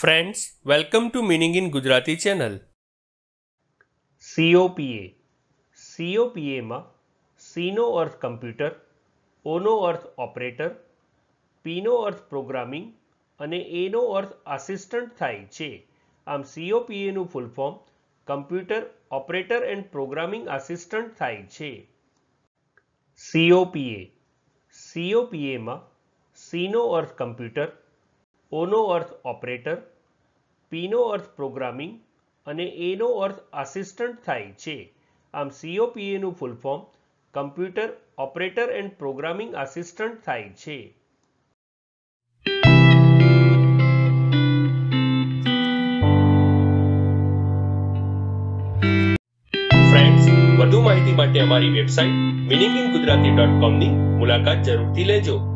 Friends welcome to meaning in Gujarati channel COPA સીઓપીએમાં સીનો અર્થ computer ઓનો અર્થ ઓપરેટર પીનો અર્થ પ્રોગ્રામિંગ અને એનો અર્થ આસિસ્ટન્ટ થાય છે. આમ સીઓપીએનું full form computer operator and programming assistant થાય છે. સીઓપીએ સીઓપીએમાં સીનો અર્થ કમ્પ્યુટર ઓનો અર્થ ઓપરેટર, પીનો અર્થ પ્રોગ્રામિંગ, અને એનો અર્થ આસિસ્ટન્ટ થાય છે. આમ સીઓપીએનું full form computer operator and programming assistant થાય છે. વધુ માહિતી માટે અમારી website meaning in Gujarati dot કોમની મુલાકાત જરૂરથી લેજો.